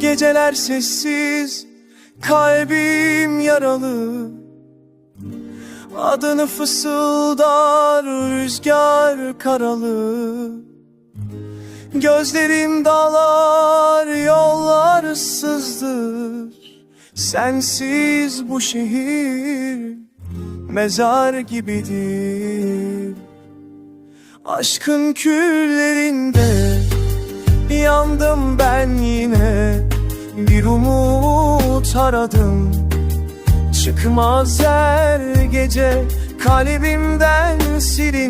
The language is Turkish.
Geceler sessiz, kalbim yaralı. Adını fısıldar rüzgar karalı. Gözlerim dağlar, yollar ıssızdır. Sensiz bu şehir mezar gibidir. Aşkın küllerinde Yandım ben yine. Bir umut aradım Çıkmaz her gece Kalbimden silin